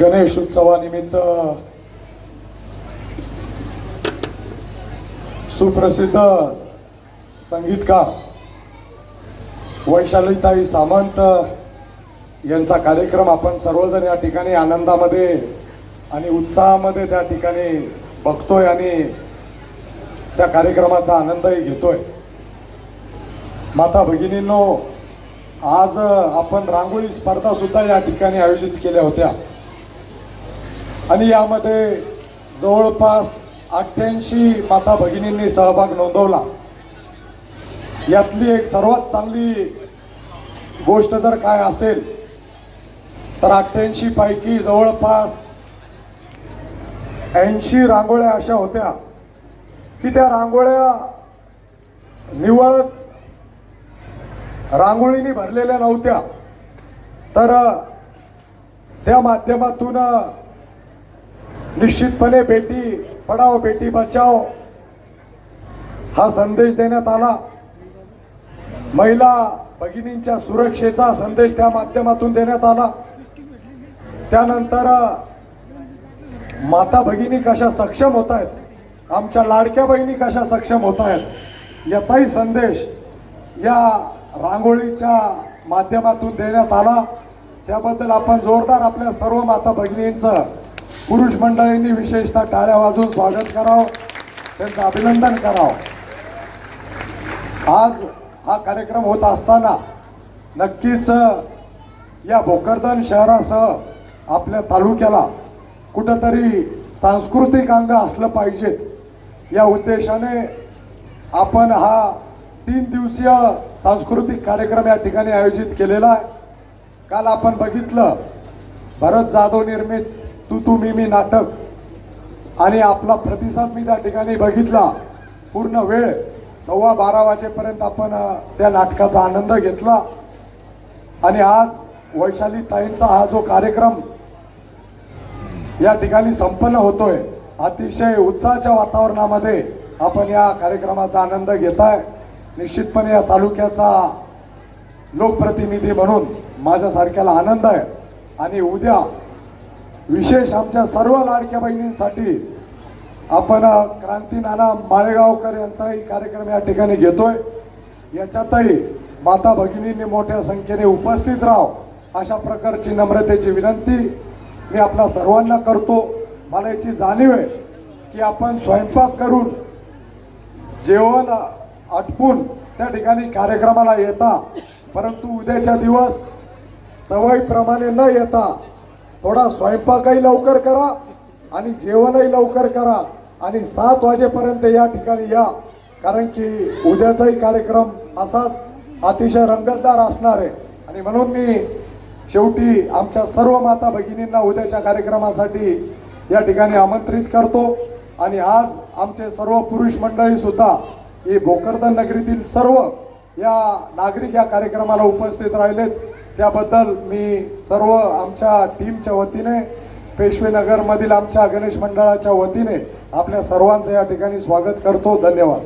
गणेश उत्सवानिमित्त सुप्रसिद्ध संगीतकार वैशालीताई सामंत यांचा कार्यक्रम आपण सर्वजण या ठिकाणी आनंदामध्ये आणि उत्साहामध्ये त्या ठिकाणी बघतोय आणि त्या कार्यक्रमाचा आनंदही घेतोय. माता भगिनींनो आज आपण रांगोळी स्पर्धा सुद्धा या ठिकाणी आयोजित केल्या होत्या. आणि यामध्ये जवळपास अठ्ठ्याऐंशी माता भगिनींनी सहभाग नोंदवला. यातली एक सर्वात चांगली गोष्ट जर काय असेल तर अठ्ठ्याऐंशी पैकी जवळपास ऐंशी रांगोळ्या अशा होत्या की त्या रांगोळ्या निवळच रांगोळीने भरलेल्या नव्हत्या. तर त्या माध्यमातून निश्चितपणे बेटी पढाओ बेटी बचाओ. हा संदेश देण्यात आला. महिला भगिनींच्या सुरक्षेचा संदेश त्या माध्यमातून देण्यात आला. त्यानंतर माता भगिनी कशा सक्षम होत आहेत आमच्या लाडक्या बहिणी कशा सक्षम होत आहेत याचाही संदेश या रांगोळीच्या माध्यमातून देण्यात आला. त्याबद्दल आपण जोरदार आपल्या सर्व माता भगिनींचं पुरुष मंडळींनी विशेषतः टाळ्या वाजवून स्वागत करावं त्यांचं अभिनंदन करावं. आज हा कार्यक्रम होत असताना नक्कीच या भोकरदन शहरासह आपल्या तालुक्याला कुठंतरी सांस्कृतिक अंग असलं पाहिजेत या उद्देशाने आपण हा तीन दिवसीय सांस्कृतिक कार्यक्रम या ठिकाणी आयोजित केलेला आहे. काल आपण बघितलं भरत जाधव निर्मित तू तू मी मी नाटक. आणि आपला प्रतिसाद मी त्या ठिकाणी बघितला. पूर्ण वेळ सव्वा बारा वाजेपर्यंत आपण त्या नाटकाचा आनंद घेतला. आणि आज वैशाली ताईंचा हा जो कार्यक्रम या ठिकाणी संपन्न होतोय अतिशय उत्साहाच्या वातावरणामध्ये आपण या कार्यक्रमाचा आनंद घेत आहे निश्चितपणे या तालुक्याचा लोकप्रतिनिधी म्हणून माझ्यासारख्याला आनंद आहे. आणि उद्या विशेष आमच्या सर्व लाडक्या बहिणींसाठी आपण क्रांती नाना माळेगावकर यांचाही कार्यक्रम या ठिकाणी घेतोय. याच्यातही माता भगिनींनी मोठ्या संख्येने उपस्थित राहाव अशा प्रकारची नम्रतेची विनंती मी आपल्या सर्वांना करतो. मला याची जाणीव आहे की आपण स्वयंपाक करून जेवण आटपून त्या ठिकाणी कार्यक्रमाला येता परंतु उद्याचा दिवस सवयीप्रमाणे न येता थोडा स्वयंपाकही लवकर करा आणि जेवणही लवकर करा आणि सात वाजेपर्यंत या ठिकाणी या. कारण की उद्याचाही कार्यक्रम असाच अतिशय रंगतदार असणार आहे. आणि म्हणून मी शेवटी आमच्या सर्व माता भगिनींना उद्याच्या कार्यक्रमासाठी या ठिकाणी आमंत्रित करतो. आणि आज आमचे सर्व पुरुष मंडळी सुद्धा ही भोकरदन नगरीतील सर्व या नागरिक या कार्यक्रमाला उपस्थित राहिलेत. त्याबद्दल मी सर्व आमच्या टीमच्या वतीने पेशवेनगरमधील आमच्या गणेश मंडळाच्या वतीने आपल्या सर्वांचं या ठिकाणी स्वागत करतो. धन्यवाद.